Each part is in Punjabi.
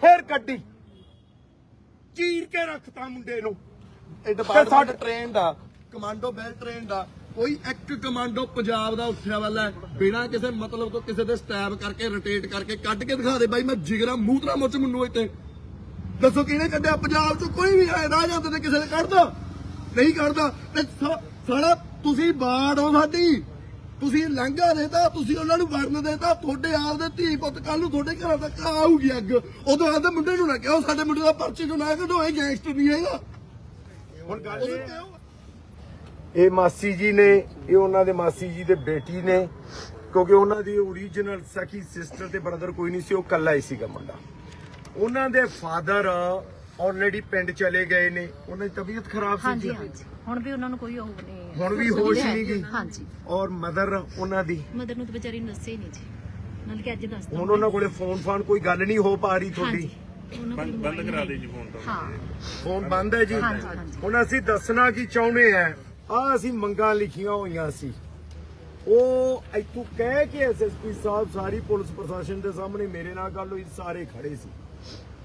ਫੇਰ ਕੱਢੀ। ਚੀਰ ਕੇ ਰੱਖਤਾ ਮੁੰਡੇ ਨੂੰ। ਇਹ ਡਿਪਾਰਟਮੈਂਟ ਟ੍ਰੇਨਡ ਆ। ਕਮਾਂਡੋ ਵੈਲ ਟ੍ਰੇਨਡ ਆ। ਕੋਈ ਇੱਕ ਕਮਾਂਡੋ ਪੰਜਾਬ ਦਾ ਉੱਠਿਆ ਵਾਲਾ ਹੈ, ਬਿਨਾਂ ਕਿਸੇ ਮਤਲਬ ਤੋਂ ਕਿਸੇ ਦੇ ਸਟੈਪ ਕਰਕੇ ਰੋਟੇਟ ਕਰਕੇ ਕੱਢ ਕੇ ਦਿਖਾ ਦੇ। ਬਾਈ ਮੈਂ ਜਿਗਰਾ ਮੂਤਰਾ ਮੁੱਚ ਮੈਨੂੰ ਇੱਥੇ। ਦੱਸੋ ਕਿਹਨੇ ਕੱਢਿਆ? ਪੰਜਾਬ ਤੋਂ ਕੋਈ ਵੀ ਆਏ ਰਾਹ ਜਾਂਦੇ ਤੇ ਕਿਸੇ ਨੇ ਕੱਢਦਾ ਨਹੀਂ ਕੱਢਦਾ ਤੇ ਸਾ- ਸਾਲਾ ਤੁਸੀਂ ਬਾੜ ਹੋ ਸਾਡੀ। ਤੁਸੀਂ ਲੰਘਾ ਦੇਤਾ ਤੁਸੀਂ ਉਹਨਾਂ ਨੂੰ ਵੜਨ ਦੇਤਾ ਤੁਹਾਡੇ ਆਪ ਦੇ ਧੀ ਪੁੱਤ ਕੱਲ ਨੂੰ ਤੁਹਾਡੇ ਘਰਾਂ ਤੱਕ ਆਊਗੀ ਅੱਗ। ਉਦੋਂ ਆਦੇ ਮੁੰਡੇ ਨੂੰ ਨਾ ਕਿਹਾ ਸਾਡੇ ਮੁੰਡੇ ਦਾ ਪਰਚੇ ਨੂੰ ਨਾ ਕਢੋ ਇਹ ਗੈਂਗਸਟਰ ਨਹੀਂ ਹੈਗਾ ਹੁਣ ਗੱਲ ਉਦੋਂ ਇਹ ਮਾਸੀ ਜੀ ਨੇ ਇਹ ਉਹਨਾਂ ਦੇ ਮਾਸੀ ਜੀ ਦੇ ਬੇਟੀ ਨੇ ਕਿਉਂਕਿ ਉਹਨਾਂ ਦੀ ਓਰੀਜਨਲ ਸਕੀ ਸਿਸਟਰ ਤੇ ਬ੍ਰਦਰ ਕੋਈ ਨਹੀਂ ਸੀ ਉਹ ਕੱਲਾ ਹੀ ਸੀਗਾ ਮੁੰਡਾ। ਉਹਨਾਂ ਦੇ ਫਾਦਰ ਆਲਰੇਡੀ ਪਿੰਡ ਚਲੇ ਗਏ ਨੇ ਉਹਨਾਂ ਦੀ ਤਬੀਅਤ ਖਰਾਬ ਸੀ ਹਾਂਜੀ ਜੀ। ਹਾਂਜੀ। ਹੁਣ ਵੀ ਉਹਨਾਂ ਨੂੰ ਕੋਈ ਉਹ ਨਹੀਂ ਹੁਣ ਵੀ ਹੋਸ਼ ਨਹੀਂ ਗਈ। ਹਾਂਜੀ। ਔਰ ਮਦਰ ਉਹਨਾਂ ਦੀ। ਮਦਰ ਨੂੰ ਤਾਂ ਵਿਚਾਰੀ ਨੂੰ ਦੱਸੇ ਨਹੀਂ ਜੀ। ਨਾਲ ਕਿ ਅੱਜ ਦੱਸਦਾ ਹੁਣ ਉਹਨਾਂ ਕੋਲੇ ਫੋਨ ਫਾਨ ਕੋਈ ਗੱਲ ਨਹੀਂ ਹੋ ਪਾ ਰਹੀ ਤੁਹਾਡੀ। ਬੰਦ ਕਰਾ ਦੇ ਜੀ ਫੋਨ ਤਾਂ। ਹਾਂ। ਫੋਨ ਬੰਦ ਹੈ ਜੀ। ਹੁਣ ਅਸੀਂ ਦੱਸਣਾ ਕੀ ਚਾਹੁੰਦੇ ਆ ਆ ਅਸੀਂ ਮੰਗਾਂ ਲਿਖੀਆਂ ਹੋਈਆਂ ਸੀ। ਉਹ ਇੱਥੋਂ ਕਹਿ ਕੇ ਐਸਐਸਪੀ ਸਾਹਿਬ ਸਾਰੀ ਪੁਲਿਸ ਪ੍ਰਸ਼ਾਸਨ ਦੇ ਸਾਹਮਣੇ ਮੇਰੇ ਨਾਲ ਗੱਲ ਹੋਈ ਸਾਰੇ ਖੜੇ ਸੀ।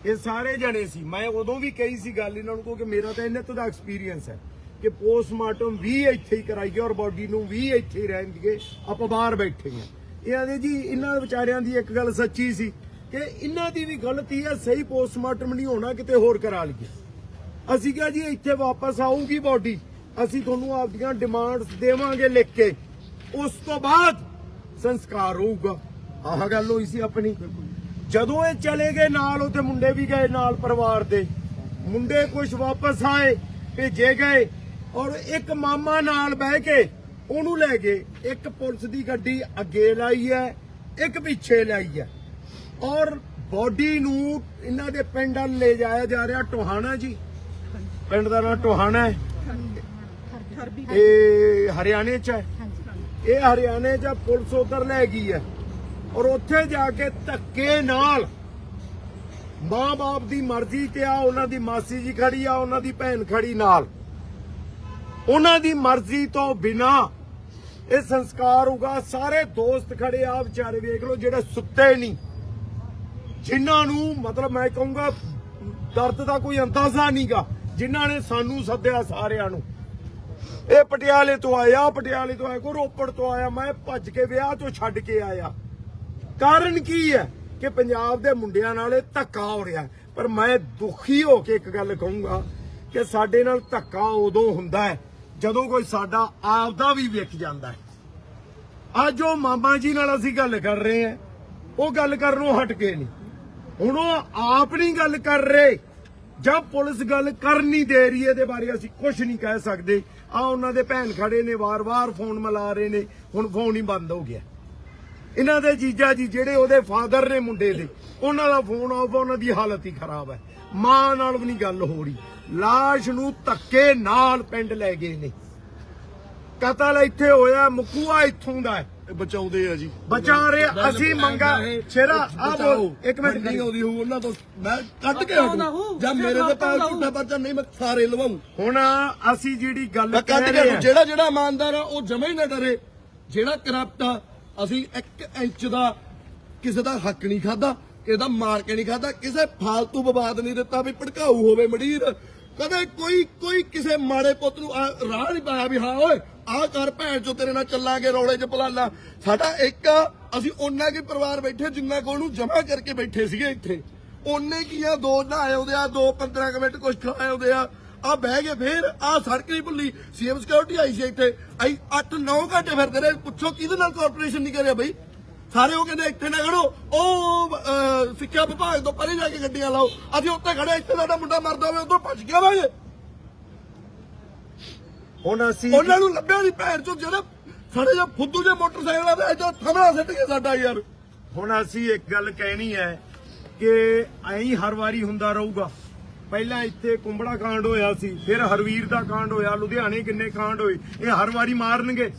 ਇਹ ਸਾਰੇ ਜਣੇ ਸੀ। ਮੈਂ ਉਦੋਂ ਵੀ ਕਹੀ ਸੀ ਗੱਲ ਇਹਨਾਂ ਨੂੰ ਕਿਉਂਕਿ ਮੇਰਾ ਤਾਂ ਇਹਨਾਂ ਤੋਂ ਦਾ ਐਕਸਪੀਰੀਅੰਸ ਹੈ ਕਿ ਪੋਸਟਮਾਰਟਮ ਵੀ ਇੱਥੇ ਹੀ ਕਰਾਈਏ ਔਰ ਬਾਡੀ ਨੂੰ ਵੀ ਇੱਥੇ ਹੀ ਰਹਿਣ ਦੀਏ ਆਪਾਂ ਬਾਹਰ ਬੈਠੇ ਹਾਂ ਇਹ ਆਦੇ ਜੀ, ਇਹਨਾਂ ਵਿਚਾਰਿਆਂ ਦੀ ਇੱਕ ਗੱਲ ਸੱਚੀ ਸੀ ਕਿ ਇਹਨਾਂ ਦੀ ਵੀ ਗਲਤੀ ਹੈ, ਸਹੀ ਪੋਸਟਮਾਰਟਮ ਨਹੀਂ ਹੋਣਾ, ਕਿਤੇ ਹੋਰ ਕਰਾ ਲਈਏ। ਅਸੀਂ ਕਿਹਾ ਜੀ, ਇੱਥੇ ਵਾਪਸ ਆਊਗੀ ਬਾਡੀ ਅਸੀਂ ਤੁਹਾਨੂੰ ਆਪਦੀਆਂ ਡਿਮਾਂਡਸ ਦੇਵਾਂਗੇ ਲਿਖ ਕੇ। ਉਸ ਤੋਂ ਬਾਅਦ ਸੰਸਕਾਰ ਹੋਊਗਾ। ਆਹ ਗੱਲ ਹੋਈ ਸੀ ਆਪਣੀ। ਜਦੋਂ ਇਹ ਚਲੇ ਗਏ ਨਾਲ ਉਹਦੇ ਮੁੰਡੇ ਵੀ ਗਏ ਨਾਲ ਪਰਿਵਾਰ ਦੇ। ਮੁੰਡੇ ਕੁਝ ਵਾਪਸ ਆਏ ਭੇਜੇ ਗਏ ਔਰ ਇੱਕ ਮਾਮਾ ਨਾਲ ਬਹਿ ਕੇ ਉਹਨੂੰ ਲੈ ਗਏ। ਇੱਕ ਪੁਲਿਸ ਦੀ ਗੱਡੀ ਅੱਗੇ ਲਾਈ ਹੈ ਇੱਕ ਪਿੱਛੇ ਲਾਈ ਹੈ। ਔਰ ਬੋਡੀ ਨੂੰ ਇਹਨਾਂ ਦੇ ਪਿੰਡ ਲੈ ਜਾਇਆ ਜਾ ਰਿਹਾ ਟੋਹਾਣਾ ਜੀ। ਪਿੰਡ ਦਾ ਨਾਮ ਟੋਹਾਣਾ ਹੈ। ਇਹ ਹਰਿਆਣੇ ਚ ਹੈ। ਇਹ ਹਰਿਆਣੇ ਚ ਪੁਲਿਸ ਉਧਰ ਲੈ ਗਈ ਹੈ। ਔਰ ਉੱਥੇ ਜਾ ਕੇ ਧੱਕੇ ਨਾਲ ਮਾਂ-ਬਾਪ ਦੀ ਮਰਜ਼ੀ ਤੇ ਆ, ਉਹਨਾਂ ਦੀ ਮਾਸੀ ਜੀ ਖੜੀ ਆ, ਉਹਨਾਂ ਦੀ ਭੈਣ ਖੜੀ ਨਾਲ। ਉਹਨਾਂ ਦੀ ਮਰਜ਼ੀ ਤੋਂ ਬਿਨਾ ਇਹ ਸੰਸਕਾਰ ਹੋਗਾ ਸਾਰੇ ਦੋਸਤ ਖੜੇ ਆ, ਵਿਚਾਰੇ ਵੇਖ ਲਓ ਜਿਹੜੇ ਸੁੱਤੇ ਨਹੀਂ। ਜਿਨ੍ਹਾਂ ਨੂੰ ਮਤਲਬ ਮੈਂ ਕਹੂੰਗਾ, ਦਰਦ ਦਾ ਕੋਈ ਅੰਦਾਜ਼ਾ ਨਹੀਂਗਾ। ਜਿਨ੍ਹਾਂ ਨੇ ਸਾਨੂੰ ਸੱਦਿਆ ਸਾਰਿਆਂ ਨੂੰ। ਇਹ ਪਟਿਆਲੇ ਤੋਂ ਆਇਆ, ਪਟਿਆਲੇ ਤੋਂ ਆਇਆ ਕੋ ਰੋਪੜ ਤੋਂ ਆਇਆ, ਮੈਂ ਭੱਜ ਕੇ ਵਿਆਹ ਤੋਂ ਛੱਡ ਕੇ ਆਇਆ। ਕਾਰਨ ਕੀ ਹੈ ਕਿ ਪੰਜਾਬ ਦੇ ਮੁੰਡਿਆਂ ਨਾਲ ਇਹ ਧੱਕਾ ਹੋ ਰਿਹਾ ਪਰ ਮੈਂ ਦੁਖੀ ਹੋ ਕੇ ਇੱਕ ਗੱਲ ਕਹੂੰਗਾ ਕਿ ਸਾਡੇ ਨਾਲ ਧੱਕਾ ਉਦੋਂ ਹੁੰਦਾ ਹੈ ਜਦੋਂ ਕੋਈ ਸਾਡਾ ਆਪਦਾ ਵੀ ਵਿਕ ਜਾਂਦਾ ਹੈ। ਅੱਜ ਉਹ ਮਾਮਾ ਜੀ ਨਾਲ ਅਸੀਂ ਗੱਲ ਕਰ ਰਹੇ ਹਾਂ। ਉਹ ਗੱਲ ਕਰਨੋਂ ਹਟ ਕੇ ਨਹੀਂ। ਹੁਣ ਉਹ ਆਪ ਨਹੀਂ ਗੱਲ ਕਰ ਰਹੇ ਜਾਂ ਪੁਲਿਸ ਗੱਲ ਕਰ ਨਹੀਂ ਦੇ ਰਹੀ ਇਹਦੇ ਬਾਰੇ ਅਸੀਂ ਕੁਝ ਨਹੀਂ ਕਹਿ ਸਕਦੇ। ਆ ਉਹਨਾਂ ਦੇ ਭੈਣ ਖੜੇ ਨੇ, ਵਾਰ-ਵਾਰ ਫੋਨ ਮਿਲਾ ਰਹੇ ਨੇ। ਹੁਣ ਫੋਨ ਹੀ ਬੰਦ ਹੋ ਗਿਆ। ਇਹਨਾਂ ਦੇ ਜੀਜਾ ਜੀ ਜਿਹੜੇ ਉਹਦੇ ਫਾਦਰ ਨੇ ਮੁੰਡੇ ਦੇ ਉਹਨਾਂ ਦਾ ਫੋਨ ਆਫ ਉਹਨਾਂ ਦੀ ਹਾਲਤ ਹੀ ਖਰਾਬ ਹੈ ਮਾਂ ਨਾਲ ਵੀ ਨਹੀਂ ਗੱਲ ਹੋ ਰਹੀ। ਲਾਸ਼ ਨੂੰ ਧੱਕੇ ਨਾਲ ਪਿੰਡ ਲੈ ਗਏ ਨੇ। ਕਤਲ ਇੱਥੇ ਹੋਇਆ ਮੁਕੂਆ ਇੱਥੋਂ ਦਾ ਹੈ। ਇਹ ਬਚਾਉਂਦੇ ਆ ਜੀ। ਬਚਾ ਰਹੇ ਅਸੀਂ ਮੰਗਾ ਸ਼ੇਰਾ ਆ। ਬੋਲ ਇੱਕ ਮਿੰਟ ਨਹੀਂ ਆਉਂਦੀ ਹੋਊ ਉਹਨਾਂ ਤੋਂ ਮੈਂ ਕੱਢ ਕੇ ਹਟੂ ਜਾਂ ਮੇਰੇ ਤੇ ਪਾਲ ਝੂਠਾ ਪਰਚਾ ਨਹੀਂ ਮੈਂ ਸਾਰੇ ਲਵਾਉਂ। ਹੁਣ ਅਸੀਂ ਜਿਹੜੀ ਗੱਲ ਮੈਂ ਕੱਢ ਕਹਿ ਕੇ ਰਹੇ ਹਾਂ ਜਿਹੜਾ ਜਿਹੜਾ ਇਮਾਨਦਾਰ ਆ ਉਹ ਜਮੇ ਹੀ ਨਾ ਡਰੇ। ਜਿਹੜਾ ਕਰਪਟ ਆ ਅਸੀਂ 1 ਇੰਚ ਦਾ ਕਿਸੇ ਦਾ ਹੱਕ ਨਹੀਂ ਖਾਦਾ ਕਿਸੇ ਦਾ ਮਾਰ ਕੇ ਨਹੀਂ ਖਾਦਾ ਕਿਸੇ ਫਾਲਤੂ ਵਿਵਾਦ ਨਹੀਂ ਦਿੱਤਾ ਵੀ ਭੜਕਾਊ ਹੋਵੇ ਮੜੀਰ ਕਦੇ ਕੋਈ ਕੋਈ ਕਿਸੇ ਮਾੜੇ ਪੁੱਤ ਨੂੰ ਰਾਹ ਨਹੀਂ ਪਾਇਆ ਵੀ ਹਾਂ ਓਏ ਆਹ ਕਰ ਭੈਣ ਚੋ ਤੇਰੇ ਨਾਲ ਚੱਲਾਂਗੇ ਰੌਲੇ 'ਚ ਪਲਾਲਾ ਸਾਡਾ ਇੱਕ ਆ, ਅਸੀਂ ਉਹਨਾਂ ਕੇ ਪਰਿਵਾਰ ਬੈਠੇ ਜਿੰਨਾ ਕੋ ਉਹਨੂੰ ਜਮਾ ਕਰਕੇ ਬੈਠੇ ਸੀਗੇ ਇੱਥੇ। ਉਹਨੇ ਕੀ ਆ ਦੋ ਨਹਾਏ ਆਉਂਦੇ ਆ ਦੋ 15 ਕੁ ਮਿੰਟ ਕੁਛ ਖਾਏ ਆਉਂਦੇ ਆ। ਆ ਬਹਿ ਗਏ ਫੇਰ ਆ ਸੜਕ ਨਹੀਂ ਭੁੱਲੀ। ਸੀਐਮ ਸਿਕਿਉਰਿਟੀ ਆਈ ਸੀ ਇੱਥੇ। ਆਈ 8-9 ਘੰਟੇ ਫਿਰਦੇ ਰਹੇ ਪੁੱਛੋ ਕਿਹਦੇ ਨਾਲ ਕੋਆਪਰੇਸ਼ਨ ਨਹੀਂ ਕਰਿਆ ਬਈ? ਸਾਰੇ ਉਹ ਕਹਿੰਦੇ ਇੱਥੇ ਨਾ ਖੜੋ। ਉਹ ਸਿੱਖਿਆ ਵਿਭਾਗ ਤੋਂ ਪਰੇ ਜਾ ਕੇ ਗੱਡੀਆਂ ਲਾਓ। ਅਸੀਂ ਉੱਥੇ ਖੜੇ ਇੱਥੇ ਸਾਡਾ ਮੁੰਡਾ ਮਰਦਾ ਹੋਵੇ ਉਧਰ ਭੱਜ ਗਿਆ ਵਾ ਇਹ। ਹੁਣ ਅਸੀਂ ਉਹਨਾਂ ਨੂੰ ਲੱਭਿਆ ਨਹੀਂ ਭੈਣ ਚੋ ਜਿਹੜਾ ਸਾਡੇ ਜਿਹਾ ਫੁੱਦੂ ਜਿਹੇ ਮੋਟਰਸਾਈਕਲ ਆ ਤੇ ਇੱਥੇ ਥਮੜਾ ਸਿੱਟ ਕੇ ਸਾਡਾ ਯਾਰ। ਹੁਣ ਅਸੀਂ ਇੱਕ ਗੱਲ ਕਹਿਣੀ ਹੈ ਕਿ ਐਂ ਹਰ ਵਾਰੀ ਹੁੰਦਾ ਰਹੂਗਾ। ਪਹਿਲਾਂ ਇੱਥੇ ਕੁੰਬੜਾ ਕਾਂਡ ਹੋਇਆ ਸੀ, ਫਿਰ ਹਰਵੀਰ ਦਾ ਕਾਂਡ ਹੋਇਆ, ਲੁਧਿਆਣੇ ਕਿੰਨੇ ਕਾਂਡ ਹੋਏ, ਇਹ ਹਰ ਵਾਰੀ ਮਾਰਨਗੇ।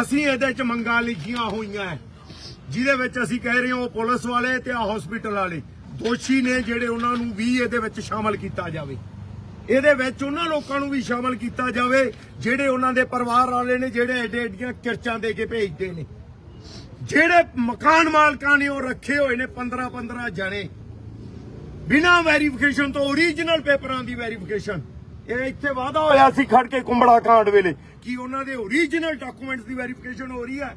ਅਸੀਂ ਇਹਦੇ ਚ ਮੰਗਾਂ ਲਿਖੀਆਂ ਹੋਈਆਂ ਜਿਹਦੇ ਵਿੱਚ ਅਸੀਂ ਕਹਿ ਰਹੇ ਹਾਂ ਉਹ ਪੁਲਿਸ ਵਾਲੇ ਤੇ ਆ ਹਸਪੀਟਲ ਵਾਲੇ, ਦੋਸ਼ੀ ਨੇ ਜਿਹੜੇ ਉਹਨਾਂ ਨੂੰ ਵੀ ਇਹਦੇ ਵਿੱਚ ਸ਼ਾਮਲ ਕੀਤਾ ਜਾਵੇ। ਇਹਦੇ ਵਿੱਚ ਉਹਨਾਂ ਲੋਕਾਂ ਨੂੰ ਵੀ ਸ਼ਾਮਲ ਕੀਤਾ ਜਾਵੇ, ਜਿਹੜੇ ਉਹਨਾਂ ਦੇ ਪਰਿਵਾਰ ਵਾਲੇ ਨੇ ਜਿਹੜੇ ਐਡੇ ਐਡੀਆਂ ਕਿਰਚਾਂ ਦੇ ਕੇ ਭੇਜਦੇ ਨੇ। ਜਿਹੜੇ ਮਕਾਨ ਮਾਲਕਾਂ ਨੇ ਉਹ ਰੱਖੇ ਹੋਏ ਨੇ 15 15 ਜਣੇ ਬਿਨਾ ਵੈਰੀਫਿਕੇਸ਼ਨ ਤੋਂ ਓਰੀਜਨਲ ਪੇਪਰਾਂ ਦੀ ਵੈਰੀਫਿਕੇਸ਼ਨ। ਇਹ ਇੱਥੇ ਵਾਅਦਾ ਹੋਇਆ ਸੀ ਖੜ ਕੇ ਕੁੰਬੜਾ ਕਾਂਡ ਵੇਲੇ ਕਿ ਉਹਨਾਂ ਦੇ ਓਰੀਜਨਲ ਡਾਕੂਮੈਂਟਸ ਦੀ ਵੈਰੀਫਿਕੇਸ਼ਨ ਹੋ ਰਹੀ ਹੈ।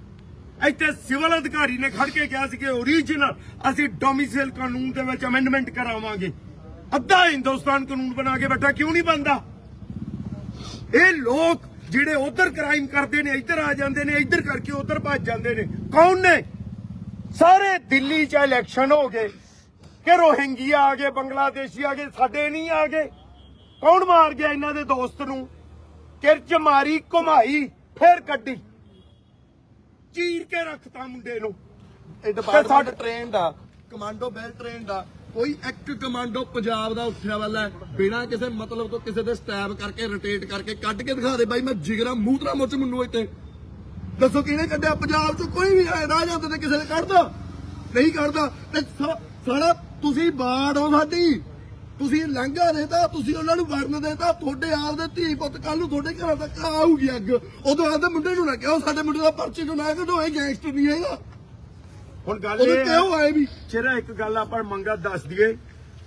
ਇੱਥੇ ਸਿਵਲ ਅਧਿਕਾਰੀ ਨੇ ਖੜ ਕੇ ਕਿਹਾ ਸੀ ਕਿ ਓਰੀਜਨਲ ਅਸੀਂ ਡੋਮਿਸਾਈਲ ਕਾਨੂੰਨ ਦੇ ਵਿੱਚ ਅਮੈਂਡਮੈਂਟ ਕਰਾਵਾਂਗੇ। ਅੱਧਾ ਹਿੰਦੁਸਤਾਨ ਕਾਨੂੰਨ ਬਣਾ ਕੇ ਬੈਠਾ, ਕਿਉਂ ਨਹੀਂ ਬਣਦਾ? ਇਹ ਲੋਕ ਜਿਹੜੇ ਉਧਰ ਕ੍ਰਾਈਮ ਕਰਦੇ ਨੇ, ਇੱਧਰ ਆ ਜਾਂਦੇ ਨੇ, ਇੱਧਰ ਕਰਕੇ ਉਧਰ ਭੱਜ ਜਾਂਦੇ ਨੇ, ਕੌਣ ਨੇ? ਸਾਰੇ ਦਿੱਲੀ 'ਚ ਇਲੈਕਸ਼ਨ ਹੋ ਗਏ। ਕਿ ਰੋਹਿੰਗੀਆ ਆ ਗਏ ਬੰਗਲਾਦੇਸ਼ੀ ਆ ਗਏ ਸਾਡੇ ਨਹੀਂ ਆ ਗਏ। ਕੌਣ ਮਾਰ ਗਿਆ ਇਹਨਾਂ ਦੇ ਦੋਸਤ ਨੂੰ? ਕਿਰਚ ਮਾਰੀ ਘੁਮਾਈ ਫਿਰ ਕੱਢੀ। ਚੀਰ ਕੇ ਰੱਖਤਾ ਮੁੰਡੇ ਨੂੰ। ਇਹ ਡਿਪਾਰਟਮੈਂਟ ਟ੍ਰੇਨਡ ਆ ਕਮਾਂਡੋ ਵੈਲ ਟ੍ਰੇਨਡ ਆ ਕੋਈ ਇੱਕ ਕਮਾਂਡੋ ਪੰਜਾਬ ਦਾ ਉੱਠਿਆ ਵਾਲਾ ਹੈ, ਬਿਨਾਂ ਕਿਸੇ ਮਤਲਬ ਤੋਂ ਕਿਸੇ ਦੇ ਸਟੈਪ ਕਰਕੇ ਰੋਟੇਟ ਕਰਕੇ ਕੱਢ ਕੇ ਦਿਖਾ ਦੇ ਬਾਈ ਮੈਂ ਜਿਗਰਾ ਮੂਤਰਾ ਮੁੱਚ ਮੈਨੂੰ ਇੱਥੇ। ਦੱਸੋ ਕਿਹਨੇ ਕੱਢਿਆ? ਪੰਜਾਬ ਚੋਂ ਕੋਈ ਵੀ ਆਏ ਰਾਹ ਜਾਂਦੇ ਤੇ ਕਿਸੇ ਨੇ ਕੱਢਦਾ ਨਹੀਂ ਕੱਢਦਾ। ਤੇ ਸਾ- ਸਾਲਾ ਤੁਸੀਂ ਬਾੜ ਹੋ ਸਾਡੀ। ਤੁਸੀਂ ਲੰਘਾ ਦੇਤਾ ਤੁਸੀਂ ਉਹਨਾਂ ਨੂੰ ਵਰਨ ਦੇਤਾ ਤੁਹਾਡੇ ਆਪ ਦੇ ਧੀ ਪੁੱਤ ਕੱਲ ਨੂੰ ਤੁਹਾਡੇ ਘਰਾਂ ਤੱਕ ਆਊਗੀ ਅੱਗ। ਉਦੋਂ ਆਂਦੇ ਮੁੰਡੇ ਨੂੰ ਨਾ ਕਿਹਾ ਸਾਡੇ ਮੁੰਡੇ ਦਾ ਪਰਚੇ ਤੋਂ ਨਾ ਕਢੋ ਇਹ ਗੈਂਗਸਟਰ ਨਹੀਂ ਹੈਗਾ। ਹੁਣ ਗੱਲ ਇਹ ਕਿਉਂ ਆਏ ਵੀ? ਚਿਹਰਾ ਇੱਕ ਗੱਲ ਆਪਾਂ ਮੰਗਾ ਦੱਸ ਦਈਏ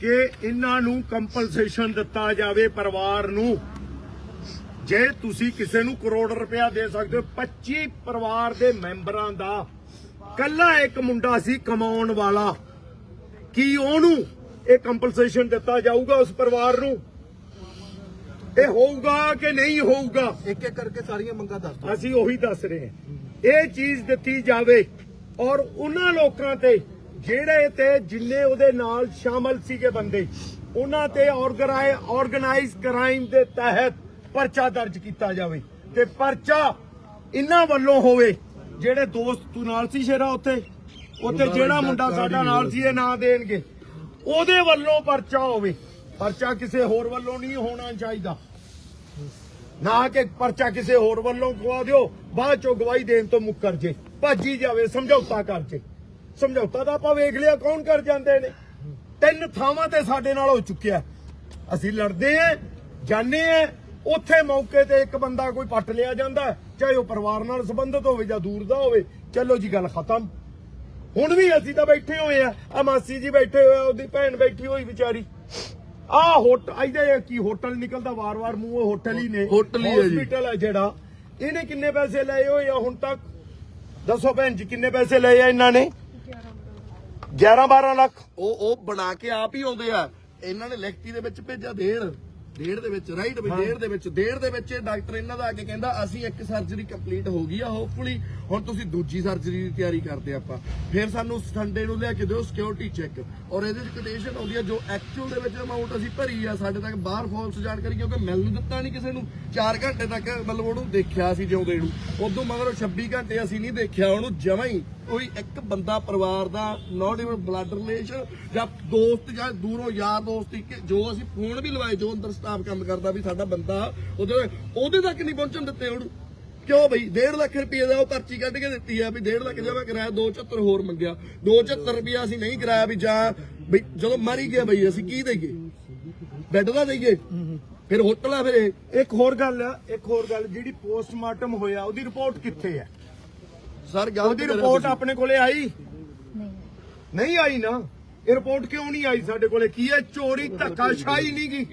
ਕਿ ਇਹਨਾਂ ਨੂੰ ਕੰਪਨਸੇਸ਼ਨ ਦਿੱਤਾ ਜਾਵੇ ਪਰਿਵਾਰ ਨੂੰ। ਜੇ ਤੁਸੀਂ ਕਿਸੇ ਨੂੰ ਕਰੋੜ ਰੁਪਇਆ ਦੇ ਸਕਦੇ ਹੋ 25 ਪਰਿਵਾਰ ਦੇ ਮੈਂਬਰਾਂ ਦਾ ਕੱਲਾ ਇੱਕ ਮੁੰਡਾ ਸੀ ਕਮਾਉਣ ਵਾਲਾ। ਕੀ ਉਹਨੂੰ ਇਹ ਕੰਪਨਸੇਸ਼ਨ ਦਿੱਤਾ ਜਾਊਗਾ ਉਸ ਪਰਿਵਾਰ ਨੂੰ? ਇਹ ਹੋਊਗਾ ਕਿ ਨਹੀਂ ਹੋਊਗਾ? ਇੱਕ ਇੱਕ ਕਰਕੇ ਸਾਰੀਆਂ ਮੰਗਾਂ ਦੱਸ ਅਸੀਂ ਉਹੀ ਦੱਸ ਰਹੇ ਹਾਂ। ਇਹ ਚੀਜ਼ ਦਿੱਤੀ ਜਾਵੇ ਔਰ ਉਹਨਾਂ ਲੋਕਾਂ ਤੇ ਜਿਹੜੇ ਤੇ ਜਿੰਨੇ ਉਹਦੇ ਨਾਲ ਸ਼ਾਮਲ ਸੀਗੇ ਬੰਦੇ ਉਹਨਾਂ ਤੇ ਆਰਗੇਨਾਈਜ਼ ਕ੍ਰਾਈਮ ਦੇ ਤਹਿਤ ਪਰਚਾ ਦਰਜ ਕੀਤਾ ਜਾਵੇ ਤੇ ਪਰਚਾ ਇਹਨਾਂ ਵੱਲੋਂ ਹੋਵੇ ਜਿਹੜੇ ਦੋਸਤ ਤੂੰ ਨਾਲ ਸੀ ਸ਼ੇਰਾ ਉੱਥੇ? ਉੱਥੇ ਜਿਹੜਾ ਮੁੰਡਾ ਸਾਡਾ ਨਾਲ ਸੀ ਇਹ ਨਾ ਦੇਣਗੇ। ਉਹਦੇ ਵੱਲੋਂ ਪਰਚਾ ਹੋਵੇ। ਪਰਚਾ ਕਿਸੇ ਹੋਰ ਵੱਲੋਂ ਨਹੀਂ ਹੋਣਾ ਚਾਹੀਦਾ। ਨਾ ਕਿ ਪਰਚਾ ਕਿਸੇ ਹੋਰ ਵੱਲੋਂ ਗਵਾ ਦਿਓ। ਬਾਅਦ ਚੋਂ ਗਵਾਹੀ ਦੇਣ ਤੋਂ ਮੁੱਕਰ ਜੇ। ਭੱਜੀ ਜਾਵੇ ਸਮਝੌਤਾ ਕਰ ਜੇ। ਸਮਝੌਤਾ ਤਾਂ ਆਪਾਂ ਵੇਖ ਲਿਆ ਕੌਣ ਕਰ ਜਾਂਦੇ ਨੇ? ਤਿੰਨ ਥਾਵਾਂ ਤੇ ਸਾਡੇ ਨਾਲ ਹੋ ਚੁੱਕਿਆ। ਅਸੀਂ ਲੜਦੇ ਆਂ ਜਾਣੇ ਆਂ ਉੱਥੇ ਮੌਕੇ ਤੇ ਇੱਕ ਬੰਦਾ ਕੋਈ ਪੱਟ ਲਿਆ ਜਾਂਦਾ। ਚਾਹੇ ਉਹ ਪਰਿਵਾਰ ਨਾਲ ਸੰਬੰਧਿਤ ਹੋਵੇ ਜਾਂ ਦੂਰ ਦਾ ਹੋਵੇ। ਚਲੋ ਜੀ ਗੱਲ ਖਤਮ। ਹੁਣ ਵੀ ਅਸੀਂ ਤਾਂ ਬੈਠੇ ਹੋਏ ਆ। ਆ ਮਾਸੀ ਜੀ ਬੈਠੇ ਹੋਏ ਆ ਉਹਦੀ ਭੈਣ ਬੈਠੀ ਹੋਈ ਵਿਚਾਰੀ। ਆ ਹੋਟਲ ਇਹਦੇ ਕੀ ਹੋਟਲ ਨਿਕਲਦਾ ਵਾਰ-ਵਾਰ ਮੂੰਹੋਂ ਹੋਟਲ ਹੀ ਨੇ। ਹੋਟਲ ਹੀ ਹੈ ਜੀ। ਹਸਪੀਟਲ ਹੈ ਜਿਹੜਾ। ਇਹਨੇ ਕਿੰਨੇ ਪੈਸੇ ਲਏ ਹੋਏ ਆ ਹੁਣ ਤੱਕ? ਦੱਸੋ ਭੈਣ ਜੀ ਕਿੰਨੇ ਪੈਸੇ ਲਏ ਆ ਇਹਨਾਂ ਨੇ? 11-12 ਲੱਖ। ਉਹ ਉਹ ਬਣਾ ਕੇ ਆਪ ਹੀ ਆਉਂਦੇ ਆ। ਇਹਨਾਂ ਨੇ ਲਿਖਤੀ ਦੇ ਵਿੱਚ ਭੇਜਿਆ ਡੇਢ ਡੇਢ ਦੇ ਵਿੱਚ ਰਾਈਟ ਵੀ ਡੇਢ ਦੇ ਵਿੱਚ ਡੇਢ ਦੇ ਵਿੱਚ ਡਾਕਟਰ ਇਹਨਾਂ ਦਾ ਆ ਕੇ ਕਹਿੰਦਾ ਅਸੀਂ ਇੱਕ ਸਰਜਰੀ ਕੰਪਲੀਟ ਹੋ ਗਈ ਆ ਹੋਪਫੁਲੀ ਹੁਣ ਤੁਸੀਂ ਦੂਜੀ ਸਰਜਰੀ ਦੀ ਤਿਆਰੀ ਕਰਦੇ ਆਪਾਂ। ਫਿਰ ਸਾਨੂੰ ਸੰਡੇ ਨੂੰ ਲਿਆ ਕੇ ਦਿਓ ਸਿਕਿਉਰਿਟੀ ਚੈੱਕ ਔਰ ਇਹਦੇ ਵਿੱਚ ਕੰਡੀਸ਼ਨ ਆਉਂਦੀ ਆ ਜੋ ਐਕਚੁਅਲ ਦੇ ਵਿੱਚ ਅਮਾਉਂਟ ਅਸੀਂ ਭਰੀ ਆ ਸਾਡੇ ਤੱਕ ਬਾਹਰ ਫਾਲਸ ਜਾਣਕਾਰੀ ਕਿਉਂਕਿ ਮਿਲ ਨਹੀਂ ਦਿੱਤਾ ਨਹੀਂ ਕਿਸੇ ਨੂੰ। 4 ਘੰਟੇ ਤੱਕ ਮਤਲਬ ਉਹਨੂੰ ਦੇਖਿਆ ਸੀ ਜਿਉਂਦੇ ਨੂੰ। ਉਦੋਂ ਮਗਰ 26 ਘੰਟੇ ਅਸੀਂ ਨਹੀਂ ਦੇਖਿਆ ਉਹਨੂੰ ਜਮਾਂ ਹੀ ਕੋਈ ਇੱਕ ਬੰਦਾ ਪਰਿਵਾਰ ਦਾ ਨਾਟ ਇਵਨ ਬਲੱਡ ਰਿਲੇਸ਼ਨ ਜਾਂ ਦੋਸਤ ਜਾਂ ਦੂਰੋਂ ਯਾਰ ਦੋਸਤ ਜੋ ਅਸੀਂ ਫੋਨ ਵੀ ਲਵਾਏ, ਜੋ ਅੰਦਰ ਸਟਾਫ ਕੰਮ ਕਰਦਾ ਵੀ ਸਾਡਾ ਬੰਦਾ ਉਹਦੇ ਉਹਦੇ ਤੱਕ ਨਹੀਂ ਪਹੁੰਚਣ ਦਿੱਤੇ ਉਹਨੂੰ ਕਿਉਂ ਬਈ? 1.5 ਲੱਖ ਰੁਪਏ ਦਾ ਉਹ ਪਰਚੀ ਕੱਢ ਕੇ ਦਿੱਤੀ ਆ ਵੀ 1.5 ਲੱਖ ਜਮਾ ਕਰਾਇਆ 274 ਹੋਰ ਮੰਗਿਆ। 274 ਰੁਪਏ ਅਸੀਂ ਨਹੀਂ ਕਰਾਇਆ ਵੀ ਜਾਂ ਬਈ ਜਦੋਂ ਮਰ ਗਿਆ ਬਈ, ਅਸੀਂ ਕੀ ਦੇਈਏ? ਬੈੱਡ ਦਾ ਦੇਈਏ? ਫਿਰ ਹੋਟਲ ਆ ਫਿਰ ਇੱਕ ਹੋਰ ਗੱਲ ਆ, ਇੱਕ ਹੋਰ ਗੱਲ, ਜਿਹੜੀ ਪੋਸਟਮਾਰਟਮ ਹੋਇਆ, ਉਹਦੀ ਰਿਪੋਰਟ ਕਿੱਥੇ ਹੈ ਸਰ ਗੱਲ ਉਹਦੀ ਰਿਪੋਰਟ ਆਪਣੇ ਕੋਲੇ ਆਈ? ਨਹੀਂ। ਆਈ ਨਾ। ਇਹ ਰਿਪੋਰਟ ਕਿਉਂ ਨਹੀਂ ਆਈ ਸਾਡੇ ਕੋਲੇ? ਕੀ ਹੈ ਚੋਰੀ ਧੱਕਾਸ਼ਾਹੀ ਨਹੀਂ ਗਈ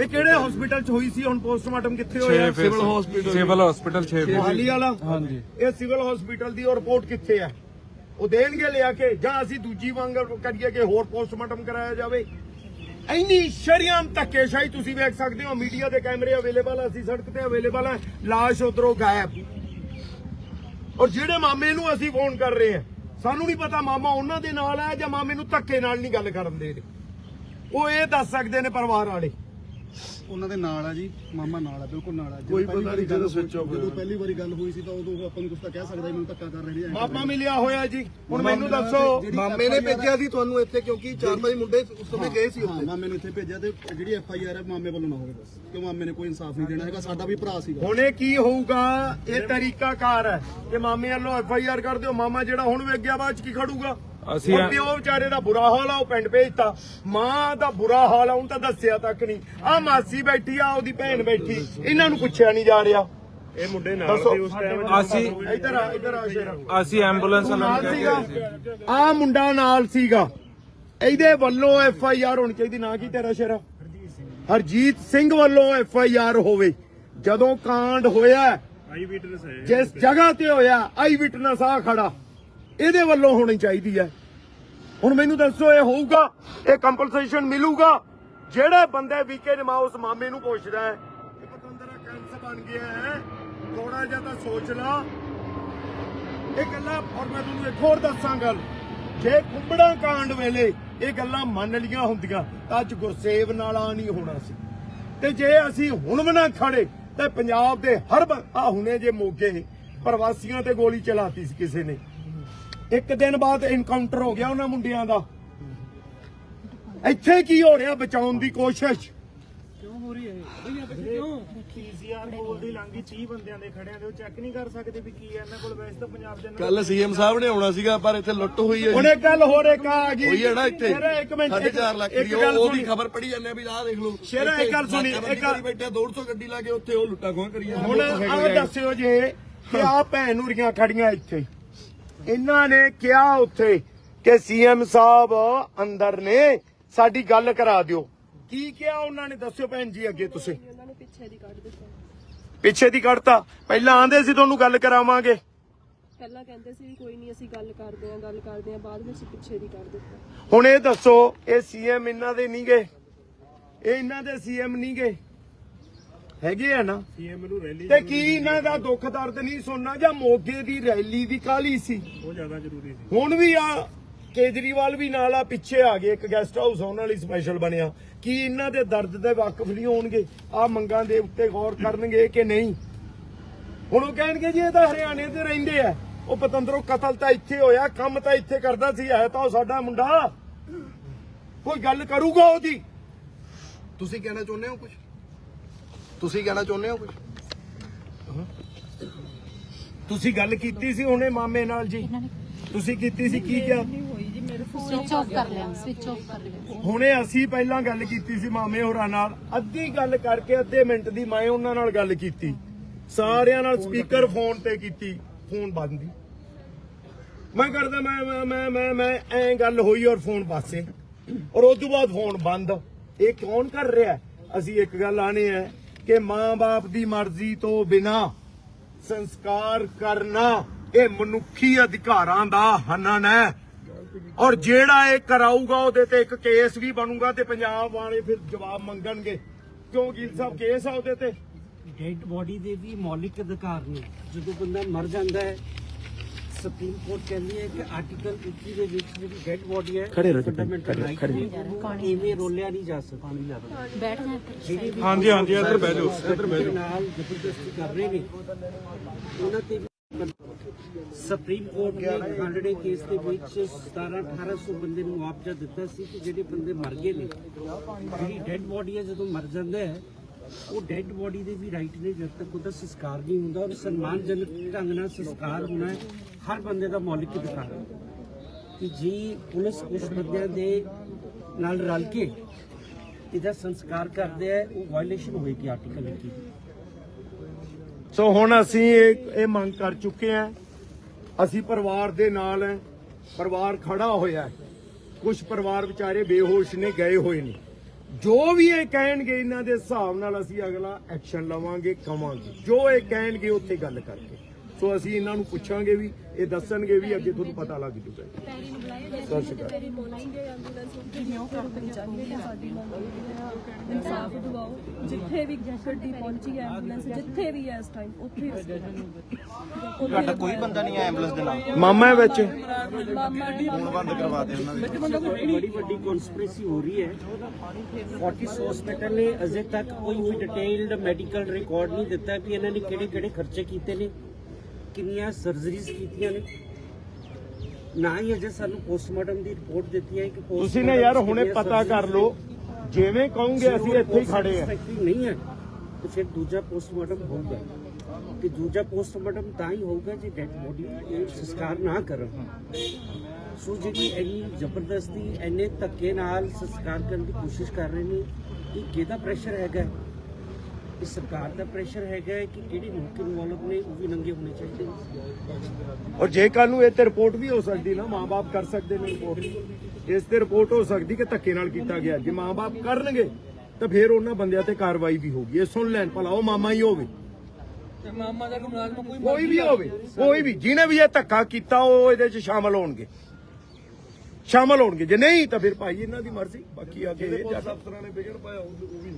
ਇਹ ਕਿਹੜੇ ਹਸਪੀਟਲ 'ਚ ਹੋਈ ਸੀ? ਹੁਣ ਪੋਸਟਮਾਰਟਮ ਕਿੱਥੇ ਹੋਇਆ? Civil hospital civil hospital 6 Mohali ਵਾਲਾ? ਹਾਂਜੀ। ਇਹ ਸਿਵਲ ਹਸਪੀਟਲ ਦੀ ਉਹ ਰਿਪੋਰਟ ਕਿੱਥੇ ਹੈ ਉਹ ਦੇਣਗੇ ਲਿਆ ਕੇ? ਜਾਂ ਅਸੀਂ ਦੂਜੀ ਵਾਂਗ ਕਰੀਏ ਕਿ ਹੋਰ ਪੋਸਟਮਾਰਟਮ ਕਰਾਇਆ ਜਾਵੇ? ਇੰਨੀ ਸ਼ਰੀਆਮ ਧੱਕੇਸ਼ਾਹੀ ਤੁਸੀਂ ਵੇਖ ਸਕਦੇ ਹੋ। ਮੀਡੀਆ ਦੇ ਕੈਮਰੇ ਅਵੇਲੇਬਲ ਅਸੀਂ ਸੜਕ ਤੇ ਅਵੇਲੇਬਲ ਹੈ ਲਾਸ਼ ਉਧਰੋਂ ਗਾਇਬ। ਔਰ ਜਿਹੜੇ ਮਾਮੇ ਨੂੰ ਅਸੀਂ ਫੋਨ ਕਰ ਰਹੇ ਹਾਂ, ਸਾਨੂੰ ਨਹੀਂ ਪਤਾ ਮਾਮਾ ਉਹਨਾਂ ਦੇ ਨਾਲ ਹੈ ਜਾਂ ਮਾਮੇ ਨੂੰ ਧੱਕੇ ਨਾਲ ਨਹੀਂ ਗੱਲ ਕਰਨ ਦੇ ਰਹੇ। ਉਹ ਇਹ ਦੱਸ ਸਕਦੇ ਨੇ ਪਰਿਵਾਰ ਵਾਲੇ। ਉਹਨਾਂ ਦੇ ਨਾਲ ਆ ਜੀ ਮਾਮਾ ਨਾਲ ਆ ਬਿਲਕੁਲ ਨਾਲ ਆ। ਜਦੋਂ ਕੋਈ ਪਹਿਲੀ ਪਤਾ ਵਾਰੀ ਨਹੀਂ ਗੱਲ ਜਦੋਂ ਹੋਈ- switch off ਜਦੋਂ ਹੋਇਆ। ਪਹਿਲੀ ਵਾਰੀ ਗੱਲ ਹੋਈ ਸੀ ਤਾਂ ਉਦੋਂ ਆਪਾਂ ਨੂੰ ਕੁਝ ਤਾਂ ਕਹਿ ਸਕਦਾ ਮੈਨੂੰ ਧੱਕਾ ਕਰ ਰਹੇ ਨੇ ਮਾਮਾ ਮਿਲਿਆ ਹੋਇਆ ਜੀ। ਹੁਣ ਮੈਨੂੰ ਦੱਸੋ ਜਿਹੜੀ ਮਾਮੇ ਨੇ FIR ਭੇਜਿਆ ਸੀ ਤੁਹਾਨੂੰ ਇੱਥੇ ਕਿਉਂਕਿ ਚਾਰ ਪੰਜ ਮੁੰਡੇ ਉਸ ਸਮੇਂ ਗਏ ਸੀ ਹਾਂ ਉੱਥੇ। ਮਾਮੇ ਨੂੰ ਇੱਥੇ ਭੇਜਿਆ ਤੇ ਜਿਹੜੀ ਐਫ ਆਈ ਆਰ ਹੈ ਮਾਮੇ ਵੱਲੋਂ ਨਾ ਹੋਵੇ ਬਸ ਕਿਉਂ ਮਾਮੇ ਨੇ ਕੋਈ ਇਨਸਾਫ ਨਹੀਂ ਦੇਣਾ ਹੈਗਾ ਸਾਡਾ ਵੀ ਭਰਾ ਸੀਗਾ। ਹੁਣੇ ਕੀ ਹੋਊਗਾ ਇਹ ਤਰੀਕਾਕਾਰ ਹੈ। ਕਿ ਮਾਮੇ ਵੱਲੋਂ ਐਫ ਆਈ ਆਰ ਕਰ ਦਿਓ ਮਾਮਾ ਜਿਹੜਾ ਹੁਣ ਵੇਖ ਗਿਆ ਬਾਅਦ ਚ ਕੀ ਖੜੂਗਾ? ਅਸੀਂ ਹੁਣ ਪਿਓ ਵਿਚਾਰੇ ਦਾ ਬੁਰਾ ਹਾਲ ਆ ਉਹ ਪਿੰਡ ਭੇਜਤਾ। ਮਾਂ ਦਾ ਬੁਰਾ ਹਾਲ ਆ ਉਹਨੂੰ ਤਾਂ ਦੱਸਿਆ ਤੱਕ ਨਹੀਂ। ਆ ਮਾਸੀ ਬੈਠੀ ਆ ਉਹਦੀ ਭੈਣ ਬੈਠੀ। ਇਹਨਾਂ ਨੂੰ ਪੁੱਛਿਆ ਨਹੀਂ ਜਾ ਰਿਹਾ। ਇਹ ਮੁੰਡੇ ਨਾਲ ਸੀ ਉਸ ਟਾਈਮ ਅਸੀਂ ਇੱਧਰ ਆ ਇੱਧਰ ਆ ਸ਼ੇਰਾ। ਅਸੀਂ ਐਂਬੂਲੈਂਸ ਨਾਲ ਸੀਗਾ। ਆ ਮੁੰਡਾ ਨਾਲ ਸੀਗਾ। ਇਹਦੇ ਵੱਲੋਂ ਐਫ ਆਈ ਆਰ ਹੋਣੀ ਚਾਹੀਦੀ। ਨਾ ਕੀ ਤੇਰਾ ਸ਼ੇਰਾ? ਹਰਜੀਤ ਸਿੰਘ ਵੱਲੋਂ ਐਫ ਆਈ ਆਰ ਹੋਵੇ। ਜਦੋਂ ਕਾਂਡ ਹੋਇਆ ਆਈ ਵਿਟਨੈਸ ਹੈ। ਜਿਸ ਜਗ੍ਹਾ ਤੇ ਹੋਇਆ ਆਈ ਵਿਟਨੈਸ ਆ ਖੜਾ। ਇਹਦੇ ਵੱਲੋਂ ਹੋਣੀ ਚਾਹੀਦੀ ਹੈ। ਹੁਣ ਮੈਨੂੰ ਦੱਸੋ, ਇਹ ਹੋਊਗਾ, ਇਹ ਕੰਪਨਸੇਸ਼ਨ ਮਿਲੂਗਾ? ਜਿਹੜੇ ਬੰਦੇ ਵੀਕੇ ਨਿਮਾ ਉਸ ਮਾਮੇ ਨੂੰ ਪੁੱਛਦਾ ਹੈ ਇਹ ਪਤੰਦਰਾ ਕੈਂਸ ਬਣ ਗਿਆ ਹੈ ਥੋੜਾ ਜਿਹਾ ਤਾਂ ਸੋਚ ਲਾ। ਇਹ ਗੱਲਾਂ, ਔਰ ਮੈਂ ਤੁਹਾਨੂੰ ਇੱਕ ਹੋਰ ਦੱਸਾਂ ਗੱਲ। ਜੇ ਕੁੰਬੜਾ ਕਾਂਡ ਵੇਲੇ ਇਹ ਗੱਲਾਂ ਮੰਨ ਲੀਆਂ ਹੁੰਦੀਆਂ, ਤਾਂ ਅੱਜ ਗੁਰਸੇਵ ਨਾਲ ਆ ਨਹੀਂ ਹੋਣਾ ਸੀ। ਤੇ ਜੇ ਅਸੀਂ ਹੁਣ ਵੀ ਨਾ ਖੜੇ, ਤੇ ਪੰਜਾਬ ਦੇ ਹਰ ਆ ਹੁਣੇ ਜੇ ਮੋਗੇ, ਪ੍ਰਵਾਸੀਆਂ ਤੇ ਗੋਲੀ ਚਲਾਤੀ ਸੀ ਕਿਸੇ ਨੇ। ਇੱਕ ਦਿਨ ਬਾਅਦ ਐਨਕਾਊਂਟਰ ਹੋ ਗਿਆ ਉਹਨਾਂ ਮੁੰਡਿਆਂ ਦਾ। ਇੱਥੇ ਕੀ ਹੋ ਰਿਹਾ ਬਚਾਉਣ ਦੀ ਕੋਸ਼ਿਸ਼? ਪੀਸੀਆਰ ਕੋਲ ਦੀ ਲੰਗੀ 30 ਬੰਦਿਆਂ ਦੇ ਖੜਿਆਂ ਦੇ ਉਹ ਚੈੱਕ ਨਹੀਂ ਕਰ ਸਕਦੇ ਵੀ ਕੀ ਹੈ ਇਹਨਾਂ ਕੋਲ ਵੈਸੇ ਤਾਂ ਪੰਜਾਬ ਦੇ ਕੱਲ ਸੀਐਮ ਸਾਹਿਬ ਨੇ ਆਉਣਾ ਸੀਗਾ ਪਰ ਇੱਥੇ ਲੁੱਟ ਹੋਈ ਹੈ ਹੁਣ ਇੱਕ ਗੱਲ ਹੋਰ ਇੱਕ ਆ ਗਈ। ਹੋਈ ਹੈ ਨਾ ਇੱਥੇ? ਇੱਕ ਮਿੰਟ ਸਾਢੇ ਚਾਰ ਲੱਖ ਇੱਕ ਦੀ ਉਹ- ਸੁਣੀ। ਖਬਰ ਪੜੀ ਜਾਂਦੇ ਆ ਵੀ ਆਹ ਦੇਖ ਲਓ। ਸ਼ੇਰਾ, ਇੱਕ ਗੱਲ ਸੁਣੀ, ਇੱਕ ਗੱਲ- ਕਰੀ ਬੈਠੇ 150 ਗੱਡੀ ਲਾ ਕੇ ਉੱਥੇ ਉਹ ਲੁੱਟਾ ਖੋਹ ਕਰੀ ਜਾਂਦੇ ਹੁਣ ਆਹ। ਦੱਸਿਓ ਜੇ ਕਿ ਆ ਭੈਣ ਨੂਰੀਆਂ ਖੜੀਆਂ ਇੱਥੇ। ਇਹਨਾਂ ਨੇ ਕਿਹਾ ਉੱਥੇ ਕਿ ਸੀਐਮ ਸਾਹਿਬ ਅੰਦਰ ਨੇ ਸਾਡੀ ਗੱਲ ਕਰਾ ਦਿਓ। ਕੀ ਕਿਹਾ ਉਹਨਾਂ ਨੇ? ਦੱਸਿਓ ਭੈਣ ਜੀ ਅੱਗੇ ਤੁਸੀਂ। ਉਹਨਾਂ ਨੇ ਪਿੱਛੇ ਦੀ ਕੱਢ ਦਿੱਤਾ। ਪਿੱਛੇ ਦੀ ਕੱਢਤਾ? ਪਹਿਲਾਂ ਆਂਦੇ ਸੀ ਤੁਹਾਨੂੰ ਗੱਲ ਕਰਾਵਾਂਗੇ। ਪਹਿਲਾਂ ਕਹਿੰਦੇ ਸੀ ਕੋਈ ਨਹੀਂ ਅਸੀਂ ਗੱਲ ਕਰਦੇ ਆਂ ਗੱਲ ਕਰਦੇ ਆਂ ਬਾਅਦ ਵਿੱਚ ਪਿੱਛੇ ਦੀ ਕੱਢ ਦਿੱਤਾ। ਹੁਣ ਇਹ ਦੱਸੋ ਇਹ ਸੀਐਮ ਇਹਨਾਂ ਦੇ ਨਹੀਂ ਗਏ ਇਹ ਇਹਨਾਂ ਦੇ ਸੀਐਮ ਨਹੀਂ ਗਏ ਹੈਗੇ ਆ ਨਾ। ਸੀਐਮ ਨੂੰ ਰੈਲੀ ਤੇ ਕੀ ਇਹਨਾਂ ਦਾ ਦੁੱਖ ਦਰਦ ਨਹੀਂ ਸੁਣਨਾ ਜਾਂ ਮੋਗੇ ਦੀ ਰੈਲੀ ਦੀ ਕਾਲੀ ਸੀ? ਉਹ ਜ਼ਿਆਦਾ ਜ਼ਰੂਰੀ ਸੀ। ਹੁਣ ਵੀ ਆ ਕੇਜਰੀਵਾਲ ਵੀ ਨਾਲ ਆ ਪਿੱਛੇ ਆ ਗਏ ਇੱਕ ਗੈਸਟ ਹਾਊਸ ਉਹਨਾਂ ਲਈ ਸਪੈਸ਼ਲ ਬਣਿਆ। ਕੀ ਇਹਨਾਂ ਦੇ ਦਰਦ ਦੇ ਵਾਕਫ ਨਹੀਂ ਹੋਣਗੇ? ਆ ਮੰਗਾਂ ਦੇ ਉੱਤੇ ਗੌਰ ਕਰਨਗੇ ਕਿ ਨਹੀਂ? ਹੁਣ ਉਹ ਕਹਿਣਗੇ ਜੀ ਇਹ ਤਾਂ ਹਰਿਆਣੇ ਤੇ ਰਹਿੰਦੇ ਆ। ਉਹ ਪਤੰਦਰੋਂ ਕਤਲ ਤਾਂ ਇੱਥੇ ਹੋਇਆ ਕੰਮ ਤਾਂ ਇੱਥੇ ਕਰਦਾ ਸੀ ਹੈ ਤਾਂ ਉਹ ਸਾਡਾ ਮੁੰਡਾ। ਕੋਈ ਗੱਲ ਕਰੂਗਾ ਉਹਦੀ? ਤੁਸੀਂ ਕਹਿਣਾ ਚਾਹੁੰਦੇ ਹੋ ਕੁਝ ਤੁਸੀਂ ਕਹਿਣਾ ਚਾਹੁੰਦੇ ਹੋ ਕੁਝ ਤੁਸੀਂ ਗੱਲ ਕੀਤੀ ਸੀ ਹੁਣੇ ਮਾਮੇ ਨਾਲ ਜੀ? ਤੁਸੀਂ ਕੀਤੀ ਸੀ ਕੀ ਕਿਹਾ? ਸਵਿਚ ਆਫ ਕਰ ਲਿਆ ਸਵਿਚ ਆਫ ਕਰ ਲਿਆ। ਹੁਣੇ ਅਸੀਂ ਪਹਿਲਾਂ ਗੱਲ ਕੀਤੀ ਸੀ ਮਾਮੇ ਹੋਰਾਂ ਨਾਲ। ਅੱਧੀ ਗੱਲ ਕਰਕੇ ਅੱਧੇ ਮਿੰਟ ਦੀ ਮੈਂ ਉਹਨਾਂ ਨਾਲ ਗੱਲ ਕੀਤੀ। ਸਾਰਿਆਂ ਨਾਲ ਸਪੀਕਰ ਫੋਨ ਤੇ ਕੀਤੀ। ਫੋਨ ਬੰਦ ਹੀ ਮੈਂ ਕਰਦਾ ਮੈਂ ਮੈਂ ਮੈਂ ਮੈਂ ਮੈਂ ਐ ਗੱਲ ਹੋਈ ਔਰ ਫੋਨ ਪਾਸੇ। ਔਰ ਉਸ ਤੋਂ ਬਾਅਦ ਫੋਨ ਬੰਦ। ਇਹ ਕੌਣ ਕਰ ਰਿਹਾ? ਅਸੀਂ ਇੱਕ ਗੱਲ ਆਣੇ ਹੈ। ਕਿ ਮਾਂ-ਬਾਪ ਦੀ ਮਰਜ਼ੀ ਤੋਂ ਬਿਨਾ ਸੰਸਕਾਰ ਕਰਨਾ ਇਹ ਮਨੁੱਖੀ ਅਧਿਕਾਰਾਂ ਦਾ ਹਨਨ ਹੈ। ਔਰ ਜਿਹੜਾ ਇਹ ਕਰਾਊਗਾ, ਉਹਦੇ ਤੇ ਇੱਕ ਕੇਸ ਵੀ ਬਣੂਗਾ ਤੇ ਪੰਜਾਬ ਵਾਲੇ ਫਿਰ ਜਵਾਬ ਮੰਗਣਗੇ। ਕਿਉਂ ਗਿਲ ਸਾਹਿਬ, ਕੇਸ ਆ ਉਹਦੇ ਤੇ? ਡੈਡ ਬੋਡੀ ਦੇ ਵੀ ਮੌਲਿਕ ਅਧਿਕਾਰ ਨੇ। ਜਦੋਂ ਬੰਦਾ ਮਰ ਜਾਂਦਾ ਹੈ ਸੁਪਰੀਮ ਕੋਰਟ ਕਹਿੰਦੀ ਹੈ ਕਿ ਆਰਟੀਕਲ 21 ਦੇ ਵਿੱਚ ਜਿਹੜੀ ਡੈਡ ਬੋਡੀ ਹੈ ਫੰਡਾਮੈਂਟਲ ਰਾਈਟ ਹੈ। ਇਵੇਂ ਰੋਲਿਆ ਨਹੀਂ ਜਾ ਸਕਦਾ। ਬੈਠ ਜਾ ਜਿਹੜੀ ਵੀ ਹਾਂਜੀ ਹਾਂਜੀ ਇੱਧਰ ਬਹਿ ਜਾਓ ਇੱਧਰ ਬਹਿ ਜਾਓ। ਨਾਲ ਜ਼ਬਰਦਸਤੀ ਕਰ ਰਹੇ ਨੇ ਉਹਨਾਂ ਤੇ ਵੀ ਸੁਪਰੀਮ ਕੋਰਟ ਨੇ ਖਾਂਡੜੇ ਕੇਸ ਦੇ ਵਿੱਚ 17 1800 ਬੰਦੇ ਨੂੰ ਮੁਆਵਜ਼ਾ ਦਿੱਤਾ ਸੀ ਕਿ ਜਿਹੜੇ ਬੰਦੇ ਮਰ ਗਏ ਨੇ। ਜਿਹੜੀ ਡੈਡ ਬੋਡੀ ਹੈ ਜਦੋਂ ਮਰ ਜਾਂਦਾ ਹੈ ਉਹ ਡੈਡ ਬੋਡੀ ਦੇ ਵੀ ਰਾਈਟ ਨੇ ਜਦ ਤੱਕ ਉਹਦਾ ਸੰਸਕਾਰ ਨਹੀਂ ਹੁੰਦਾ ਔਰ ਸਨਮਾਨਜਨਕ ਢੰਗ ਨਾਲ ਸੰਸਕਾਰ ਹੋਣਾ ਹੈ। ਹਰ ਬੰਦੇ ਦਾ ਮੌਲਿਕ ਅਧਿਕਾਰ ਹੈ ਕਿ ਜੀ ਪੁਲਿਸ ਉਸ ਬੰਦਿਆਂ ਦੇ ਨਾਲ ਰਲ ਕੇ ਇਹਦਾ ਸੰਸਕਾਰ ਕਰਦੇ ਆ, ਉਹ ਵਾਇਲੇਸ਼ਨ ਹੋਏਗੀ ਆਰਟੀਕਲ 21 ਦੀ ਸੋ ਹੁਣ ਅਸੀਂ ਇਹ ਇਹ ਮੰਗ ਕਰ ਚੁੱਕੇ ਹਾਂ। ਅਸੀਂ ਪਰਿਵਾਰ ਦੇ ਨਾਲ ਹੈ। ਪਰਿਵਾਰ ਖੜਾ ਹੋਇਆ ਹੈ। ਕੁਝ ਪਰਿਵਾਰ ਵਿਚਾਰੇ ਬੇਹੋਸ਼ ਨੇ, ਗਏ ਹੋਏ ਨੇ। ਜੋ ਵੀ ਇਹ ਕਹਿਣਗੇ, ਇਹਨਾਂ ਦੇ ਹਿਸਾਬ ਨਾਲ ਅਸੀਂ ਅਗਲਾ ਐਕਸ਼ਨ ਲਵਾਂਗੇ, ਕਵਾਂਗੇ। ਜੋ ਇਹ ਕਹਿਣਗੇ, ਉੱਥੇ ਗੱਲ ਕਰਕੇ। ਸੋ ਅਸੀਂ ਇਹਨਾਂ ਨੂੰ ਪੁੱਛਾਂਗੇ ਵੀ ਇਹ ਦੱਸਣਗੇ ਵੀ ਅੱਗੇ ਤੁਹਾਨੂੰ ਪਤਾ ਲੱਗ ਜੂਗਾ। ਸਤਿ ਸ਼੍ਰੀ ਅਕਾਲ। ਇਨਸਾਫ ਦਿਵਾਓ। ਜਿੱਥੇ ਵੀ ਗੱਡੀ ਪਹੁੰਚੀ ਹੈ ਐਂਬੂਲੈਂਸ ਜਿੱਥੇ ਵੀ ਹੈ ਇਸ ਟਾਈਮ ਉੱਥੇ ਤੁਹਾਡਾ ਕੋਈ ਬੰਦਾ ਨਹੀਂ ਹੈ ਐਂਬੂਲੈਂਸ ਦੇ ਨਾਲ? ਮਾਮਾ ਵਿੱਚ? ਮਾਮਾ ਦੀ ਬੰਦ ਕਰਵਾ ਦੇ ਉਹਨਾਂ ਦੇ। ਬੜੀ ਵੱਡੀ ਕਨਸਪੀਰੇਸੀ ਹੋ ਰਹੀ ਹੈ। ਫੋਰਟਿਸ ਹਸਪੀਟਲ ਨੇ ਅਜੇ ਤੱਕ ਕੋਈ ਵੀ ਡਿਟੇਲਡ ਮੈਡੀਕਲ ਰਿਕਾਰਡ ਨਹੀਂ ਦਿੱਤਾ ਕਿ ਇਹਨਾਂ ਨੇ ਕਿਹੜੇ ਕਿਹੜੇ ਖਰਚੇ ਕੀਤੇ ਨੇ। ਕਿੰਨੀਆਂ ਸਰਜਰੀਜ਼ ਕੀਤੀਆਂ ਨੇ। ਨਾ ਹੀ ਅਜੇ ਸਾਨੂੰ ਪੋਸਟਮਾਰਟਮ ਦੀ ਰਿਪੋਰਟ ਦਿੱਤੀ ਹੈ ਕਿ ਤੁਸੀਂ ਨੇ ਯਾਰ ਹੁਣੇ ਪਤਾ ਕਰ ਲਓ ਜਿਵੇਂ ਕਹੋਗੇ ਅਸੀਂ ਇੱਥੇ ਹੀ ਖੜੇ ਆ। ਨਹੀਂ ਹੈ ਤੇ ਫਿਰ ਦੂਜਾ ਪੋਸਟਮਾਰਟਮ ਹੋਊਗਾ। ਕਿ ਦੂਜਾ ਪੋਸਟਮਾਰਟਮ ਤਾਂ ਹੀ ਹੋਊਗਾ ਜੇ ਡੈਡ ਬੋਡੀ ਸੰਸਕਾਰ ਨਾ ਕਰਨ। ਸੋ ਜਿਹੜੀ ਇੰਨੀ ਜ਼ਬਰਦਸਤੀ ਇੰਨੇ ਧੱਕੇ ਨਾਲ ਸੰਸਕਾਰ ਕਰਨ ਦੀ ਕੋਸ਼ਿਸ਼ ਕਰ ਰਹੇ ਨੇ ਇਹ ਕਿਹਦਾ ਪ੍ਰੈਸ਼ਰ ਹੈਗਾ? ਇਹ ਸਰਕਾਰ ਦਾ ਪ੍ਰੈਸ਼ਰ ਹੈਗਾ ਹੈ ਕਿ ਜਿਹੜੇ ਮੁਲਕ ਇਨਵੋਲਵ ਨੇ ਉਹ ਵੀ ਨੰਗੇ ਹੋਣੇ ਚਾਹੀਦੇ ਨੇ। ਔਰ ਜੇ ਕੱਲ ਨੂੰ ਇਹ ਤੇ ਰਿਪੋਰਟ ਵੀ ਹੋ ਸਕਦੀ ਨਾ ਮਾਪੇ ਕਰ ਸਕਦੇ ਨੇ ਰਿਪੋਰਟ ਇਸ ਤੇ ਰਿਪੋਰਟ ਹੋ ਸਕਦੀ ਕਿ ਧੱਕੇ ਨਾਲ ਕੀਤਾ ਗਿਆ ਜੇ ਮਾਪੇ ਕਰਨਗੇ ਤਾਂ ਫਿਰ ਉਹਨਾਂ ਬੰਦਿਆਂ ਤੇ ਕਾਰਵਾਈ ਵੀ ਹੋਗੀ ਇਹ ਸੁਣ ਲੈਣ ਭਲਾ ਉਹ ਮਾਮਾ ਹੀ ਹੋਵੇ। ਕੋਈ ਵੀ ਹੋਵੇ ਕੋਈ ਵੀ ਜਿਹਨੇ ਵੀ ਇਹ ਧੱਕਾ ਕੀਤਾ ਉਹ ਇਹਦੇ 'ਚ ਸ਼ਾਮਲ ਹੋਣਗੇ। ਸ਼ਾਮਲ ਹੋਣਗੇ। ਜੇ ਨਹੀਂ ਤਾਂ ਫਿਰ ਭਾਈ ਇਹਨਾਂ ਦੀ ਮਰਜ਼ੀ। ਬਾਕੀ ਅੱਗੇ ਇਹ ਜਾ ਕੇ- ਅਫਸਰਾਂ ਨੇ ਵਿਗੜ ਪਾਇਆ ਉਹ ਵੀ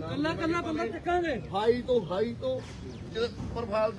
ਕੱਲਾ ਕੱਲਾ ਬੰਦਾ ਚੱਕਾਂਗੇ। ਹਾਈ ਤੋਂ ਹਾਈ ਤੋਂ ਪ੍ਰੋਫਾਈਲ